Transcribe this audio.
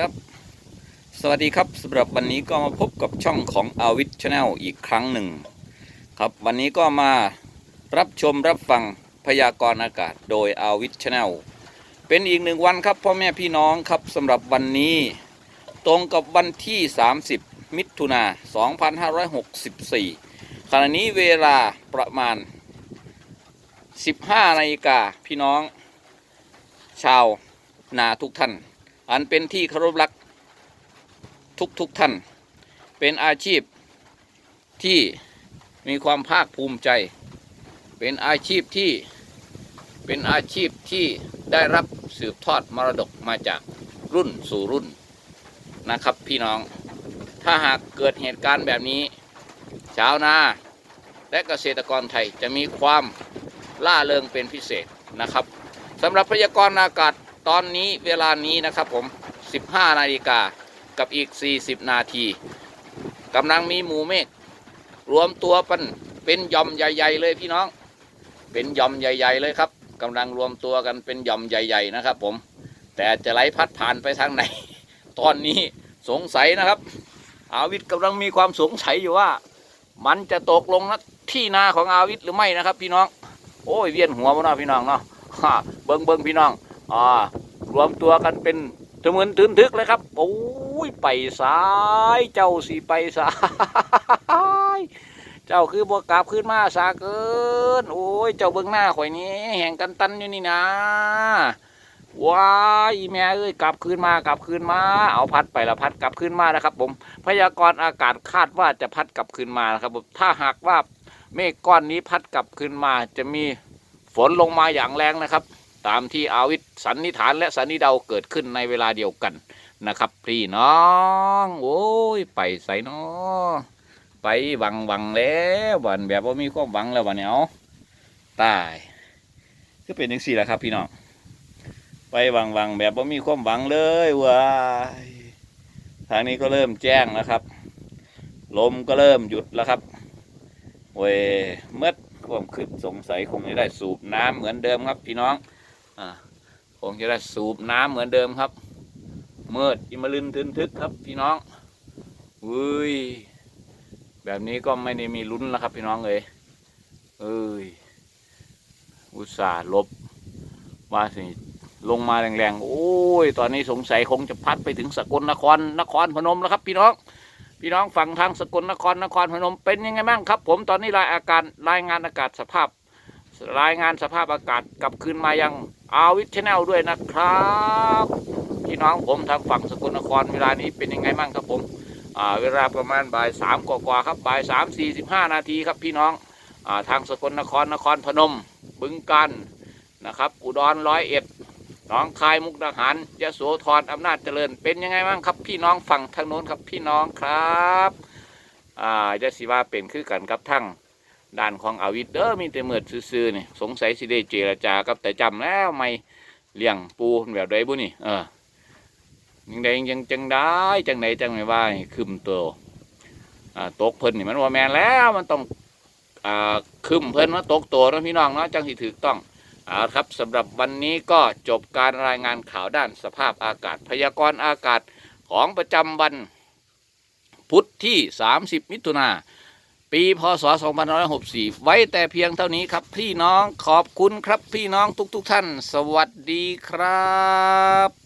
ครับ สวัสดีครับสำหรับวันนี้ก็มาพบกับช่องของอาวิทชาแนลอีกครั้งหนึ่งครับวันนี้ก็มารับชมรับฟังพยากรณ์อากาศโดยอาวิทชาแนลเป็นอีกหนึ่งวันครับพ่อแม่พี่น้องครับสำหรับวันนี้ ตรงกับวันที่ 30 มิถุนา2564 ขณะนี้เวลาประมาณ 15นาฬิกาพี่น้อง ชาวนาทุกท่าน อันเป็นที่เคารพรักทุกทุกท่าน เป็นอาชีพที่มีความภาคภูมิใจ เป็นอาชีพที่เป็นอาชีพที่ได้รับสืบทอดมรดกมาจากรุ่นสู่รุ่นนะครับพี่น้อง ถ้าหากเกิดเหตุการณ์แบบนี้ ชาวนาและเกษตรกรไทยจะมีความล่าเริงเป็นพิเศษนะครับสำหรับพยากรณ์อากาศ ตอนนี้เวลานี้นะครับผม 15 นาฬิกากับอีก 40 นาทีกำลังมีหมู่เมฆรวมตัวเป็นเป็นย่อมใหญ่ ๆ เลยพี่น้อง เป็นย่อมใหญ่ ๆ เลยครับกำลังรวมตัวกันเป็นย่อมใหญ่ ๆ นะครับ ผม แต่จะไหลพัดผ่านไปทางไหน ตอนนี้สงสัยนะครับ อาวิทย์กำลังมีความสงสัยอยู่ว่า มันจะตกลงนะที่นาของอาวิทย์หรือไม่นะครับ พี่น้อง โอ้ยเวียนหัวมาเนาะพี่น้องเนาะเบิงเบิงพี่น้อง อ่ารวมตัวกันเป็นทมือนทึนทึกเลยครับ โอ้ยไปซ้ายเจ้าสิไปซ้ายเจ้าคือบวกกลับขึ้นมาซาเกิน โอ้ยเจ้าเบิ้องหน้าข่อยนี้ แห่งกันตันอยู่นี่นะว้ายอีแม่เอ้ยกลับคืนมากลับคืนมา เอาพัดไปละพัดกลับคืนมานะครับผมพยากรณ์อากาศคาดว่าจะพัดกลับคืนมานะครับผมถ้าหากว่าเมฆก้อนนี้พัดกลับคืนมาจะมีฝนลงมาอย่างแรงนะครับ ตามที่อาวิทสันนิฐานและสันนิเดาเกิดขึ้นในเวลาเดียวกันนะครับ พี่น้อง โอ้ย ไปใส่น้อไปวังวังแล้ววันแบบว่ามีความหวังแล้ววันนี้เอาตายก็เป็นอย่างสี่แหละครับ พี่น้องไปวังวังแบบว่ามีความหวังเลยว้ายทางนี้ก็เริ่มแจ้งแล้วครับ ลมก็เริ่มหยุดแล้วครับเวเมื่อความคิดสงสัยคงจะได้สูบน้ำเหมือนเดิมครับพี่น้อง คงจะได้สูบน้ำเหมือนเดิมครับ เมืดอิมลืนทึนทึกครับพี่น้องอุ้ยแบบนี้ก็ไม่ได้มีลุ้นแล้วครับพี่น้องเอ้ยเอ้ยอุตส่าห์ลบมาสิลงมาแรงๆ โอ้ย ตอนนี้สงสัยคงจะพัดไปถึงสกลนคร นครพนมแล้วครับ พี่น้อง พี่น้องฝั่งทางสกลนคร นครพนมเป็นยังไงบ้างครับ ผม ตอนนี้รายอาการรายงานอากาศสภาพ รายงานสภาพอากาศกลับคืนมายังอาวิทชแนลด้วยนะครับพี่น้องผมทางฝั่งสกลนครเวลานี้เป็นยังไงบ้างครับผมเวลาประมาณบ่ายสามกว่าครับบ่ายสามสี่สิบห้านาทีครับพี่น้องอทางสกลนครนครพนม บึงกันนะครับ อุดรร้อยเอ็ดหนองคายมุกดาหารยะโสธรอำนาจเจริญ เป็นยังไงบ้างครับ พี่น้องฝั่งทางโน้นครับพี่น้องครับอ่าจะสิว่าเป็นคือกันกับทั้ง ด้านของอาวิทย์เด้อมีแต่เมือดซื่อๆนี่สงสัยสิได้เจรจากับแต่จำแล้วไม่เลี้ยงปูแบบใดบุนี่เออยังใดยังจังได้จังใดจังไม่ว่าให้คืมตัวอ่าตกเพิ่นนี่มันว่าแมนแล้วมันต้องอ่าคืมเพิ่นมาตกตัวนะพี่น้องเนาะจังสิถูกต้องเอาครับสำหรับวันนี้ก็จบการรายงานข่าวด้านสภาพอากาศพยากรณ์อากาศของประจำวัน พุธที่ 30 มิถุนา ปีพศ 2564 ไว้แต่เพียงเท่านี้ครับพี่น้องขอบคุณครับพี่น้องทุกๆทท่าน สวัสดีครับ